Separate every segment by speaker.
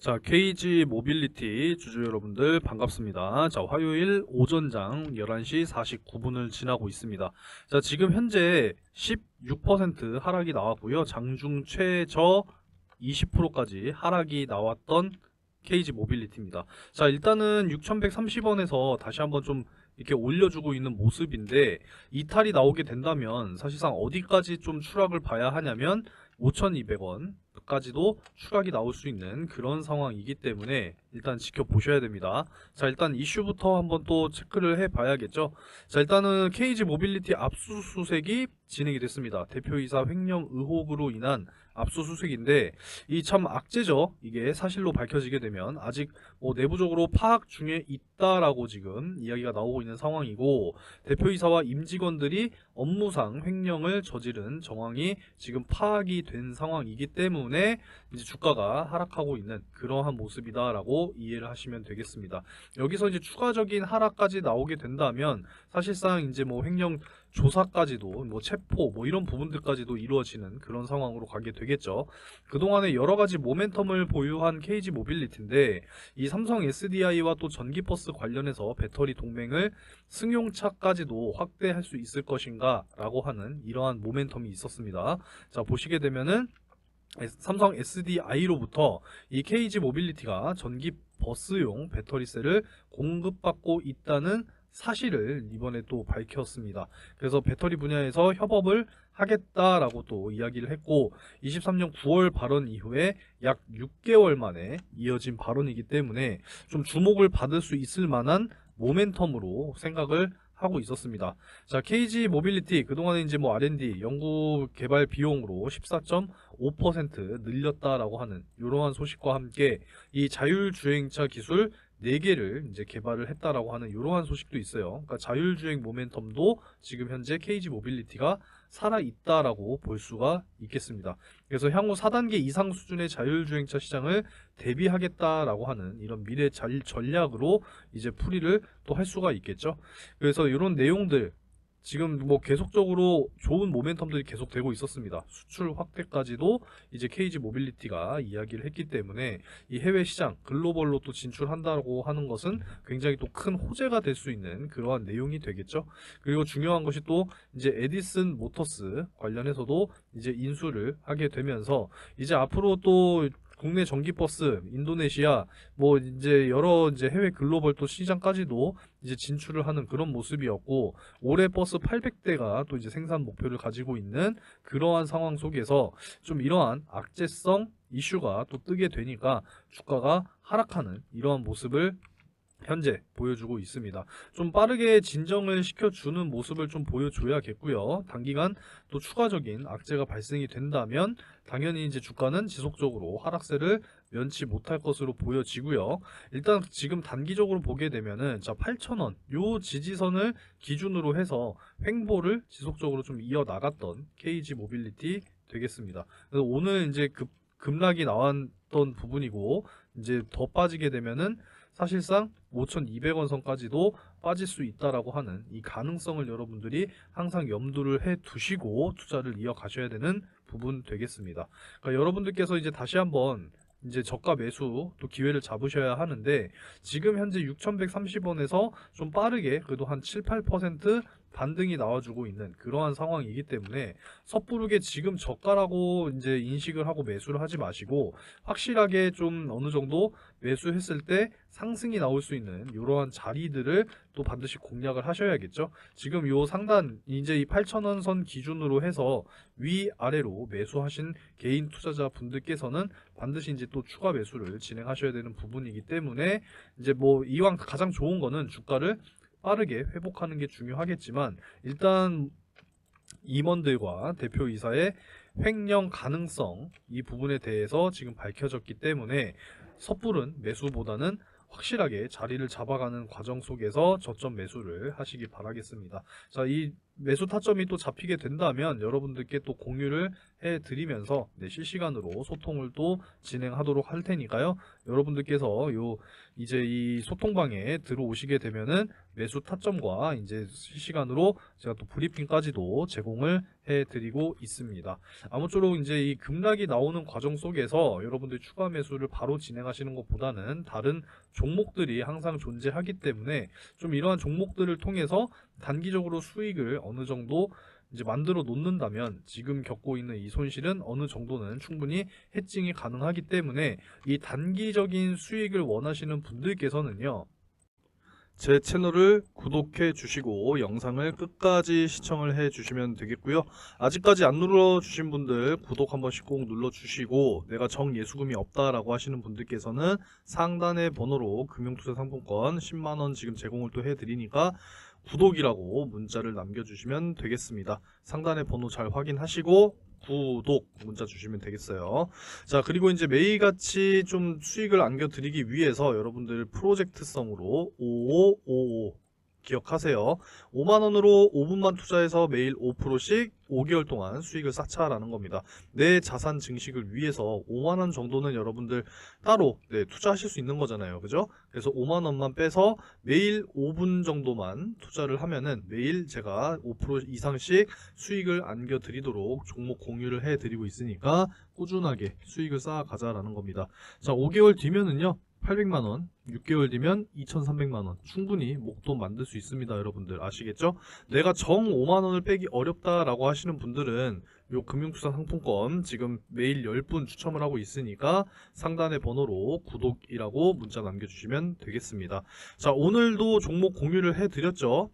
Speaker 1: 자, KG 모빌리티 주주 여러분들 반갑습니다. 자, 화요일 오전장 11시 49분을 지나고 있습니다. 자, 지금 현재 16% 하락이 나왔고요. 장중 최저 20%까지 하락이 나왔던 KG 모빌리티입니다. 자, 일단은 6,130원에서 다시 한번 좀 이렇게 올려주고 있는 모습인데 이탈이 나오게 된다면 사실상 어디까지 좀 추락을 봐야 하냐면 5,200원 까지도 추락이 나올 수 있는 그런 상황이기 때문에 일단 지켜보셔야 됩니다. 자, 일단 이슈부터 한번 또 체크를 해 봐야겠죠. 자, 일단은 KG 모빌리티 압수수색이 진행이 됐습니다. 대표이사 횡령 의혹으로 인한 압수수색인데 이 참 악재죠. 이게 사실로 밝혀지게 되면 아직 뭐 내부적으로 파악 중에 있다라고 지금 이야기가 나오고 있는 상황이고 대표이사와 임직원들이 업무상 횡령을 저지른 정황이 지금 파악이 된 상황이기 때문에 이제 주가가 하락하고 있는 그러한 모습이다라고 이해를 하시면 되겠습니다. 여기서 이제 추가적인 하락까지 나오게 된다면 사실상 이제 뭐 횡령 조사까지도 뭐 체포 뭐 이런 부분들까지도 이루어지는 그런 상황으로 가게 되겠죠. 그동안에 여러 가지 모멘텀을 보유한 KG 모빌리티인데 이 삼성 SDI와 또 전기버스 관련해서 배터리 동맹을 승용차까지도 확대할 수 있을 것인가 라고 하는 이러한 모멘텀이 있었습니다. 자 보시게 되면은 삼성 SDI로부터 이 KG 모빌리티가 전기 버스용 배터리셀을 공급받고 있다는 사실을 이번에 또 밝혔습니다. 그래서 배터리 분야에서 협업을 하겠다라고 또 이야기를 했고 23년 9월 발언 이후에 약 6개월 만에 이어진 발언이기 때문에 좀 주목을 받을 수 있을 만한 모멘텀으로 생각을 하고 있었습니다. 자, KG 모빌리티 그동안에 이제 뭐 R&D 연구 개발 비용으로 14.5% 늘렸다라고 하는 이러한 소식과 함께 이 자율 주행차 기술 4개를 이제 개발을 했다라고 하는 이러한 소식도 있어요. 그러니까 자율주행 모멘텀도 지금 현재 KG 모빌리티가 살아 있다라고 볼 수가 있겠습니다. 그래서 향후 4단계 이상 수준의 자율주행차 시장을 대비하겠다라고 하는 이런 미래 잘- 전략으로 이제 풀이를 또 할 수가 있겠죠. 그래서 이런 내용들 지금 뭐 계속적으로 좋은 모멘텀들이 계속 되고 있었습니다. 수출 확대까지도 이제 KG 모빌리티가 이야기를 했기 때문에 이 해외 시장 글로벌로 또 진출한다고 하는 것은 굉장히 또 큰 호재가 될 수 있는 그러한 내용이 되겠죠. 그리고 중요한 것이 또 이제 에디슨 모터스 관련해서도 이제 인수를 하게 되면서 이제 앞으로 또 국내 전기버스, 인도네시아, 뭐 이제 여러 이제 해외 글로벌 또 시장까지도 이제 진출을 하는 그런 모습이었고 올해 버스 800대가 또 이제 생산 목표를 가지고 있는 그러한 상황 속에서 좀 이러한 악재성 이슈가 또 뜨게 되니까 주가가 하락하는 이러한 모습을 현재 보여주고 있습니다. 좀 빠르게 진정을 시켜주는 모습을 좀 보여줘야겠고요. 단기간 또 추가적인 악재가 발생이 된다면 당연히 이제 주가는 지속적으로 하락세를 면치 못할 것으로 보여지고요. 일단 지금 단기적으로 보게 되면은 자 8,000원 요 지지선을 기준으로 해서 횡보를 지속적으로 좀 이어 나갔던 KG 모빌리티 되겠습니다. 그래서 오늘 이제 급 급락이 나 왔던 부분이고 이제 더 빠지게 되면은 사실상 5,200원 선까지도 빠질 수 있다라고 하는 이 가능성을 여러분들이 항상 염두를 해 두시고 투자를 이어가셔야 되는 부분 되겠습니다. 그러니까 여러분들께서 이제 다시 한번 이제 저가 매수 또 기회를 잡으셔야 하는데 지금 현재 6,130원에서 좀 빠르게 그래도 한 7, 8% 반등이 나와주고 있는 그러한 상황이기 때문에 섣부르게 지금 저가라고 이제 인식을 하고 매수를 하지 마시고 확실하게 좀 어느 정도 매수했을 때 상승이 나올 수 있는 이러한 자리들을 또 반드시 공략을 하셔야겠죠. 지금 요 상단 이제 이 8,000원 선 기준으로 해서 위 아래로 매수하신 개인 투자자 분들께서는 반드시 이제 또 추가 매수를 진행하셔야 되는 부분이기 때문에 이제 뭐 이왕 가장 좋은 거는 주가를 빠르게 회복하는 게 중요하겠지만 일단 임원들과 대표이사의 횡령 가능성 이 부분에 대해서 지금 밝혀졌기 때문에 섣부른 매수보다는 확실하게 자리를 잡아가는 과정 속에서 저점 매수를 하시기 바라겠습니다. 자, 이 매수 타점이 또 잡히게 된다면 여러분들께 또 공유를 해드리면서 네, 실시간으로 소통을 또 진행하도록 할 테니까요. 여러분들께서 요 이제 이 소통방에 들어오시게 되면은 매수 타점과 이제 실시간으로 제가 또 브리핑까지도 제공을 해드리고 있습니다. 아무쪼록 이제 이 급락이 나오는 과정 속에서 여러분들 추가 매수를 바로 진행하시는 것보다는 다른 종목들이 항상 존재하기 때문에 좀 이러한 종목들을 통해서 단기적으로 수익을 어느 정도 이제 만들어 놓는다면 지금 겪고 있는 이 손실은 어느 정도는 충분히 해칭이 가능하기 때문에 이 단기적인 수익을 원하시는 분들께서는요. 제 채널을 구독해 주시고 영상을 끝까지 시청을 해 주시면 되겠고요. 아직까지 안 눌러 주신 분들 구독 한 번씩 꼭 눌러 주시고 내가 정 예수금이 없다라고 하시는 분들께서는 상단의 번호로 금융투자 상품권 10만 원 지금 제공을 또 해 드리니까 구독이라고 문자를 남겨주시면 되겠습니다. 상단의 번호 잘 확인하시고 구독 문자 주시면 되겠어요. 자 그리고 이제 매일같이 좀 수익을 안겨드리기 위해서 여러분들 프로젝트성으로 5555 기억하세요. 5만 원으로 5분만 투자해서 매일 5%씩 5개월 동안 수익을 쌓자라는 겁니다. 내 자산 증식을 위해서 5만 원 정도는 여러분들 따로 네, 투자하실 수 있는 거잖아요. 그죠? 그래서 5만 원만 빼서 매일 5분 정도만 투자를 하면은 매일 제가 5% 이상씩 수익을 안겨 드리도록 종목 공유를 해 드리고 있으니까 꾸준하게 수익을 쌓아 가자라는 겁니다. 자, 5개월 뒤면은요. 800만 원, 6개월 뒤면 2,300만 원 충분히 목돈 만들 수 있습니다, 여러분들 아시겠죠? 내가 정 5만 원을 빼기 어렵다 라고 하시는 분들은 요 금융투자 상품권 지금 매일 10분 추첨을 하고 있으니까 상단의 번호로 구독이라고 문자 남겨주시면 되겠습니다. 자, 오늘도 종목 공유를 해드렸죠.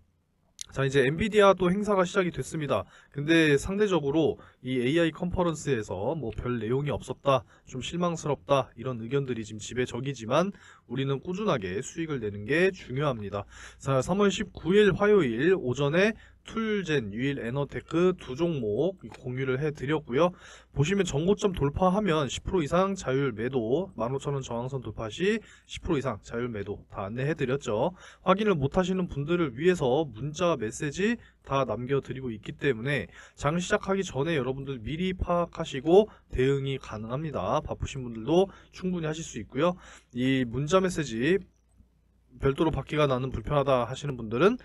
Speaker 1: 자, 이제 엔비디아 또 행사가 시작이 됐습니다. 근데 상대적으로 이 AI 컨퍼런스에서 뭐 별 내용이 없었다, 좀 실망스럽다, 이런 의견들이 지금 지배적이지만 우리는 꾸준하게 수익을 내는 게 중요합니다. 자, 3월 19일 화요일 오전에 툴젠, 유일 에너테크 두 종목 공유를 해드렸고요. 보시면 전고점 돌파하면 10% 이상 자율 매도, 15,000원 저항선 돌파 시 10% 이상 자율 매도 다 안내해드렸죠. 확인을 못하시는 분들을 위해서 문자 메시지 다 남겨드리고 있기 때문에 장 시작하기 전에 여러분들 미리 파악하시고 대응이 가능합니다. 바쁘신 분들도 충분히 하실 수 있고요. 이 문자 메시지 별도로 받기가 나는 불편하다 하시는 분들은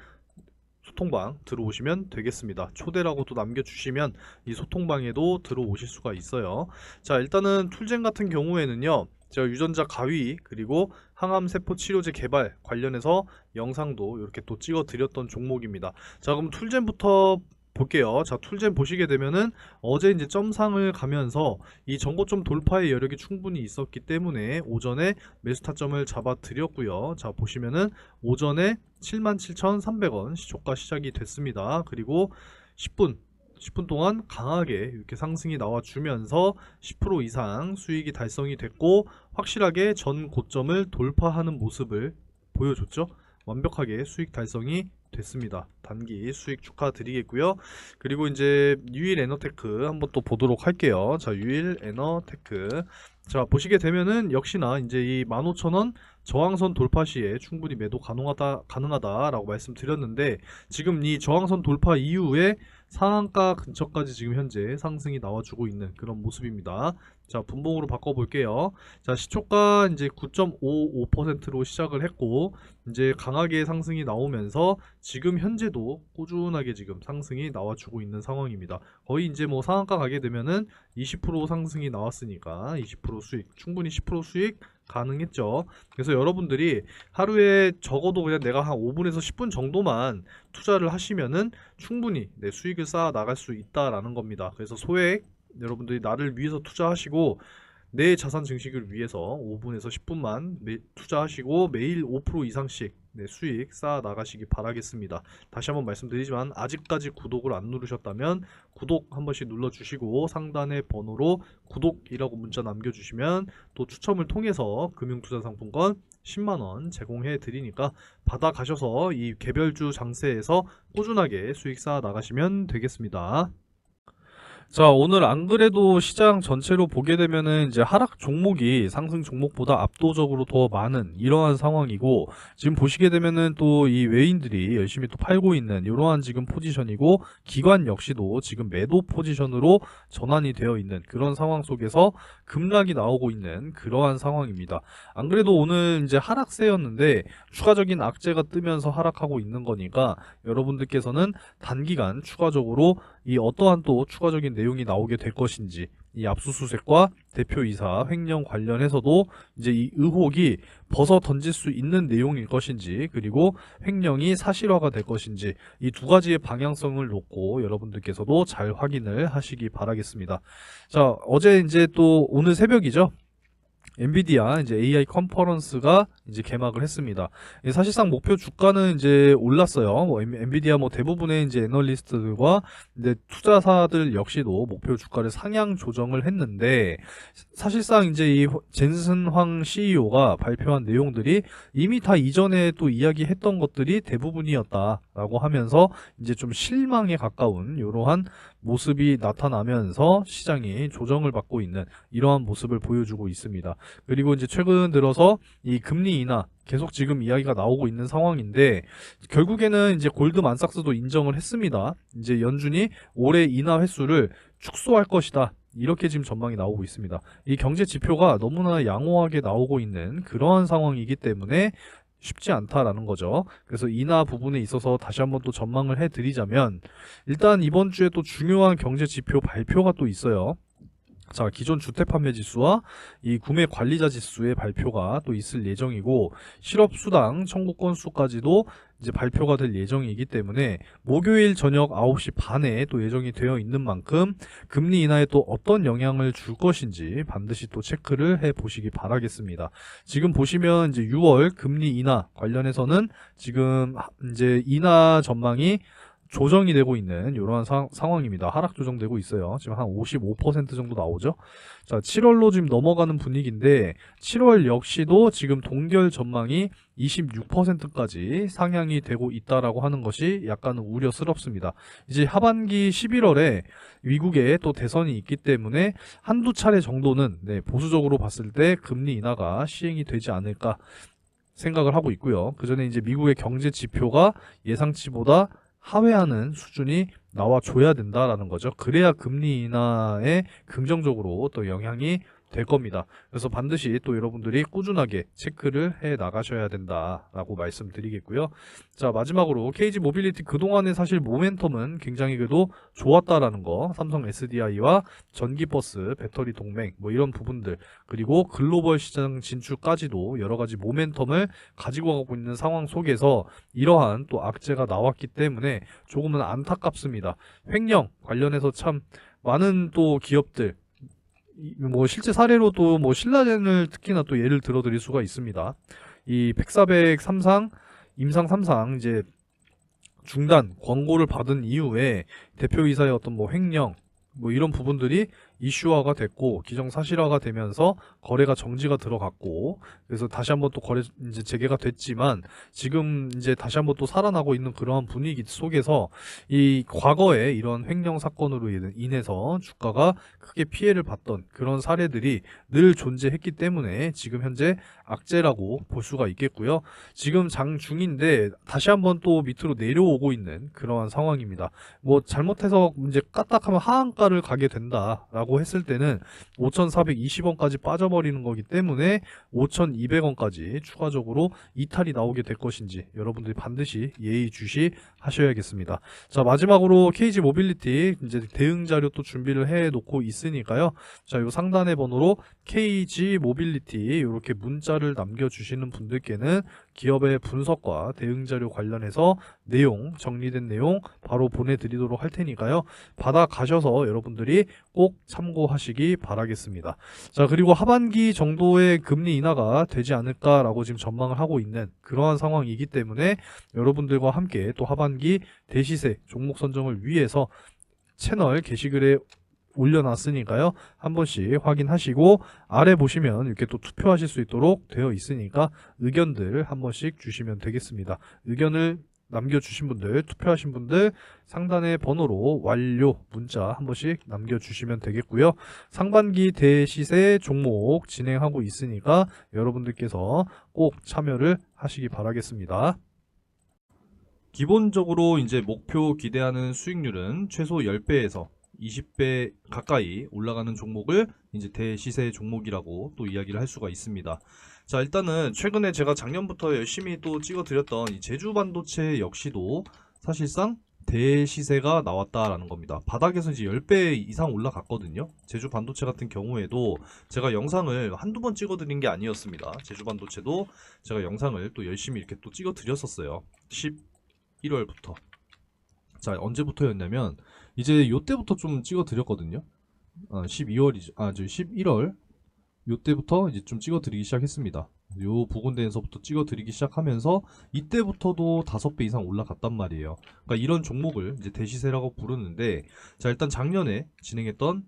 Speaker 1: 소통방 들어오시면 되겠습니다. 초대라고 또 남겨주시면 이 소통방에도 들어오실 수가 있어요. 자, 일단은 툴젠 같은 경우에는요. 제가 유전자 가위 그리고 항암 세포 치료제 개발 관련해서 영상도 이렇게 또 찍어 드렸던 종목입니다. 자, 그럼 툴젠부터 볼게요. 자, 툴젠 보시게 되면은 어제 이제 점상을 가면서 이 전고점 돌파의 여력이 충분히 있었기 때문에 오전에 매수 타점을 잡아 드렸고요. 자, 보시면은 오전에 77,300원 시초가 시작이 됐습니다. 그리고 10분 10분 동안 강하게 이렇게 상승이 나와주면서 10% 이상 수익이 달성이 됐고 확실하게 전 고점을 돌파하는 모습을 보여줬죠. 완벽하게 수익 달성이 됐습니다. 단기 수익 축하드리겠고요. 그리고 이제 유일 에너테크 한번 또 보도록 할게요. 자, 유일 에너테크. 자, 보시게 되면은 역시나 이제 이 15,000원 저항선 돌파 시에 충분히 매도 가능하다 가능하다라고 말씀드렸는데 지금 이 저항선 돌파 이후에 상한가 근처까지 지금 현재 상승이 나와주고 있는 그런 모습입니다. 자, 분봉으로 바꿔볼게요. 자, 시초가 이제 9.55%로 시작을 했고, 이제 강하게 상승이 나오면서 지금 현재도 꾸준하게 지금 상승이 나와주고 있는 상황입니다. 거의 이제 뭐 상한가 가게 되면은 20% 상승이 나왔으니까 20% 수익, 충분히 10% 수익 가능했죠. 그래서 여러분들이 하루에 적어도 그냥 내가 한 5분에서 10분 정도만 투자를 하시면은 충분히 내 수익을 쌓아 나갈 수 있다라는 겁니다. 그래서 소액 여러분들이 나를 위해서 투자하시고 내 자산 증식을 위해서 5분에서 10분만 매, 투자하시고 매일 5% 이상씩 내 수익 쌓아 나가시기 바라겠습니다. 다시 한번 말씀드리지만 아직까지 구독을 안 누르셨다면 구독 한 번씩 눌러주시고 상단의 번호로 구독이라고 문자 남겨주시면 또 추첨을 통해서 금융투자상품권 10만원 제공해 드리니까 받아 가셔서 이 개별주 장세에서 꾸준하게 수익 쌓아 나가시면 되겠습니다. 자, 오늘 안 그래도 시장 전체로 보게 되면은 이제 하락 종목이 상승 종목보다 압도적으로 더 많은 이러한 상황이고 지금 보시게 되면은 또 이 외인들이 열심히 또 팔고 있는 이러한 지금 포지션이고 기관 역시도 지금 매도 포지션으로 전환이 되어 있는 그런 상황 속에서 급락이 나오고 있는 그러한 상황입니다. 안 그래도 오늘 이제 하락세였는데 추가적인 악재가 뜨면서 하락하고 있는 거니까 여러분들께서는 단기간 추가적으로 이 어떠한 또 추가적인 내용이 나오게 될 것인지 이 압수수색과 대표이사 횡령 관련해서도 이제 이 의혹이 벗어 던질 수 있는 내용일 것인지 그리고 횡령이 사실화가 될 것인지 이 두 가지의 방향성을 놓고 여러분들께서도 잘 확인을 하시기 바라겠습니다. 자 어제 이제 또 오늘 새벽이죠. 엔비디아 이제 AI 컨퍼런스가 이제 개막을 했습니다. 예, 사실상 목표 주가는 이제 올랐어요. 뭐 엔- 엔비디아 뭐 대부분의 이제 애널리스트들과 이제 투자사들 역시도 목표 주가를 상향 조정을 했는데 사실상 이제 이 젠슨 황 CEO가 발표한 내용들이 이미 다 이전에 또 이야기했던 것들이 대부분이었다라고 하면서 이제 좀 실망에 가까운 이러한 모습이 나타나면서 시장이 조정을 받고 있는 이러한 모습을 보여주고 있습니다. 그리고 이제 최근 들어서 이 금리 인하 계속 지금 이야기가 나오고 있는 상황인데 결국에는 이제 골드만삭스도 인정을 했습니다. 이제 연준이 올해 인하 횟수를 축소할 것이다. 이렇게 지금 전망이 나오고 있습니다. 이 경제 지표가 너무나 양호하게 나오고 있는 그러한 상황이기 때문에 쉽지 않다라는 거죠. 그래서 인하 부분에 있어서 다시 한번 또 전망을 해드리자면 일단 이번 주에 또 중요한 경제 지표 발표가 또 있어요. 자, 기존 주택 판매 지수와 이 구매 관리자 지수의 발표가 또 있을 예정이고 실업 수당 청구 건수까지도 이제 발표가 될 예정이기 때문에 목요일 저녁 9시 반에 또 예정이 되어 있는 만큼 금리 인하에 또 어떤 영향을 줄 것인지 반드시 또 체크를 해 보시기 바라겠습니다. 지금 보시면 이제 6월 금리 인하 관련해서는 지금 하- 이제 인하 전망이 조정이 되고 있는 이러한 상, 상황입니다. 하락 조정되고 있어요. 지금 한 55% 정도 나오죠. 자, 7월로 지금 넘어가는 분위기인데 7월 역시도 지금 동결 전망이 26%까지 상향이 되고 있다라고 하는 것이 약간 우려스럽습니다. 이제 하반기 11월에 미국에 또 대선이 있기 때문에 한두 차례 정도는 네, 보수적으로 봤을 때 금리 인하가 시행이 되지 않을까 생각을 하고 있고요. 그 전에 이제 미국의 경제 지표가 예상치보다 하회하는 수준이 나와줘야 된다라는 거죠. 그래야 금리 인하에 긍정적으로 또 영향이 될 겁니다. 그래서 반드시 또 여러분들이 꾸준하게 체크를 해 나가셔야 된다라고 말씀드리겠고요. 자, 마지막으로 KG 모빌리티 그동안의 사실 모멘텀은 굉장히 그래도 좋았다라는 거. 삼성 SDI와 전기버스, 배터리 동맹, 뭐 이런 부분들, 그리고 글로벌 시장 진출까지도 여러 가지 모멘텀을 가지고 가고 있는 상황 속에서 이러한 또 악재가 나왔기 때문에 조금은 안타깝습니다. 횡령 관련해서 참 많은 또 기업들 이- 뭐 실제 사례로 또뭐 신라젠을 특히나 또 예를 들어 드릴 수가 있습니다. 이 백사백 삼상 임상 삼상 이제 중단 권고를 받은 이후에 대표이사의 어떤 뭐 횡령 뭐 이런 부분들이 이슈화가 됐고 기정사실화가 되면서 거래가 정지가 들어갔고 그래서 다시 한번 또 거래 이제 재개가 됐지만 지금 이제 다시 한번 또 살아나고 있는 그러한 분위기 속에서 이 과거에 이런 횡령 사건으로 인- 인해서 주가가 크게 피해를 봤던 그런 사례들이 늘 존재했기 때문에 지금 현재 악재라고 볼 수가 있겠고요. 지금 장 중인데 다시 한번 또 밑으로 내려오고 있는 그러한 상황입니다. 뭐 잘못해서 이제 까딱하면 하한가를 가게 된다라고 했을 때는 5,420원까지 빠져버리는 거기 때문에 5,200원까지 추가적으로 이탈이 나오게 될 것인지 여러분들이 반드시 예의주시 하셔야겠습니다. 자 마지막으로 KG 모빌리티 이제 대응 자료 또 준비를 해 놓고 있으니까요. 자요 상단의 번호로 KG 모빌리티 이렇게 문자를 남겨주시는 분들께는 기업의 분석과 대응 자료 관련해서 내용 정리된 내용 바로 보내드리도록 할 테니까요. 받아 가셔서 여러분들이 꼭 참고하시기 바라겠습니다. 자 그리고 하반기 정도의 금리 인하가 되지 않을까라고 지금 전망을 하고 있는 그러한 상황이기 때문에 여러분들과 함께 또 하반기 대시세 종목 선정을 위해서 채널 게시글에 올려놨으니까요. 한 번씩 확인하시고 아래 보시면 이렇게 또 투표하실 수 있도록 되어 있으니까 의견들 한 번씩 주시면 되겠습니다. 의견을 남겨주신 분들, 투표하신 분들 상단의 번호로 완료 문자 한 번씩 남겨주시면 되겠고요. 상반기 대시세 종목 진행하고 있으니까 여러분들께서 꼭 참여를 하시기 바라겠습니다.
Speaker 2: 기본적으로 이제 목표 기대하는 수익률은 최소 10배에서 20배 가까이 올라가는 종목을 이제 대시세 종목이라고 또 이야기를 할 수가 있습니다. 자, 일단은 최근에 제가 작년부터 열심히 또 찍어 드렸던 이 제주 반도체 역시도 사실상 대시세가 나왔다라는 겁니다. 바닥에서 이제 10배 이상 올라갔거든요. 제주 반도체 같은 경우에도 제가 영상을 한두 번 찍어 드린 게 아니었습니다. 제주 반도체도 제가 영상을 또 열심히 이렇게 또 찍어 드렸었어요. 11월부터. 자, 언제부터였냐면 이제 요때부터 좀 찍어 드렸거든요. 아, 12월이죠. 아, 저 11월 요때부터 이제 좀 찍어 드리기 시작했습니다. 요 부근대에서부터 찍어 드리기 시작하면서 이때부터도 다섯 배 이상 올라갔단 말이에요. 그러니까 이런 종목을 이제 대시세라고 부르는데 자, 일단 작년에 진행했던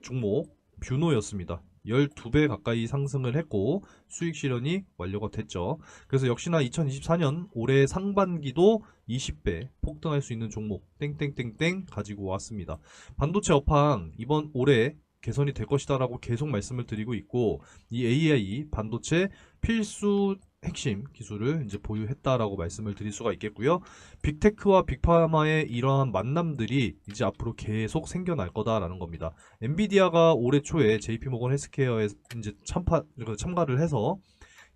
Speaker 2: 종목 뷰노였습니다. 12배 가까이 상승을 했고 수익 실현이 완료가 됐죠. 그래서 역시나 2024년 올해 상반기도 20배 폭등할 수 있는 종목 땡땡땡땡 가지고 왔습니다. 반도체 업황 이번 올해 개선이 될 것이다라고 계속 말씀을 드리고 있고 이 AI 반도체 필수 핵심 기술을 이제 보유했다라고 말씀을 드릴 수가 있겠고요. 빅테크와 빅파마의 이러한 만남들이 이제 앞으로 계속 생겨날 거다라는 겁니다. 엔비디아가 올해 초에 JP모건 헬스케어에 이제 참파, 그 참가를 해서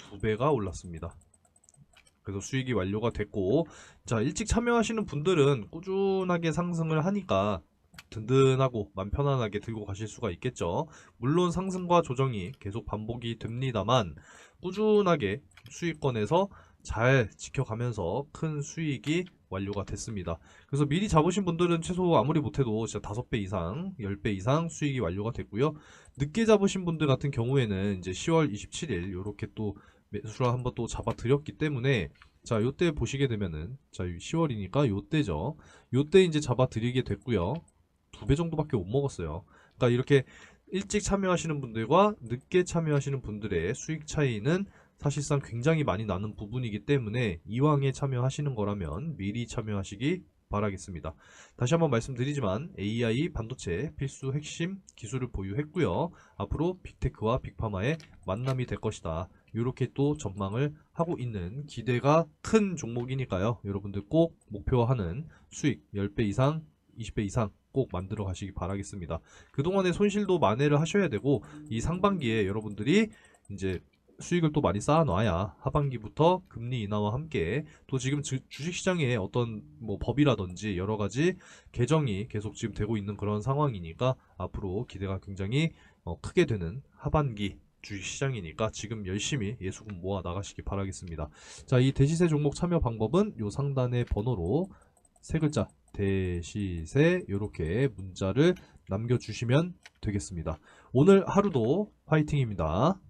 Speaker 2: 12배가 올랐습니다. 그래서 수익이 완료가 됐고, 자, 일찍 참여하시는 분들은 꾸준하게 상승을 하니까 든든하고 맘 편안하게 들고 가실 수가 있겠죠. 물론 상승과 조정이 계속 반복이 됩니다만, 꾸준하게 수익권에서 잘 지켜가면서 큰 수익이 완료가 됐습니다. 그래서 미리 잡으신 분들은 최소 아무리 못해도 진짜 5배 이상, 10배 이상 수익이 완료가 됐고요. 늦게 잡으신 분들 같은 경우에는 이제 10월 27일 이렇게 또 매수를 한번 또 잡아 드렸기 때문에 자, 요때 보시게 되면은 자, 10월이니까 요때죠. 요때 이제 잡아 드리게 됐고요. 두 배 정도밖에 못 먹었어요. 그러니까 이렇게 일찍 참여하시는 분들과 늦게 참여하시는 분들의 수익 차이는 사실상 굉장히 많이 나는 부분이기 때문에 이왕에 참여하시는 거라면 미리 참여하시기 바라겠습니다. 다시 한번 말씀드리지만 AI 반도체 필수 핵심 기술을 보유했고요. 앞으로 빅테크와 빅파마의 만남이 될 것이다. 이렇게 또 전망을 하고 있는 기대가 큰 종목이니까요. 여러분들 꼭 목표하는 수익 10배 이상, 20배 이상 꼭 만들어 가시기 바라겠습니다. 그동안의 손실도 만회를 하셔야 되고 이 상반기에 여러분들이 이제 수익을 또 많이 쌓아놔야 하반기부터 금리 인하와 함께 또 지금 주, 주식시장에 어떤 뭐 법이라든지 여러 가지 개정이 계속 지금 되고 있는 그런 상황이니까 앞으로 기대가 굉장히 어, 크게 되는 하반기 주식시장이니까 지금 열심히 예수금 모아 나가시기 바라겠습니다. 자, 이 대시세 종목 참여 방법은 요 상단의 번호로 세 글자 대시세 이렇게 문자를 남겨주시면 되겠습니다. 오늘 하루도 화이팅입니다.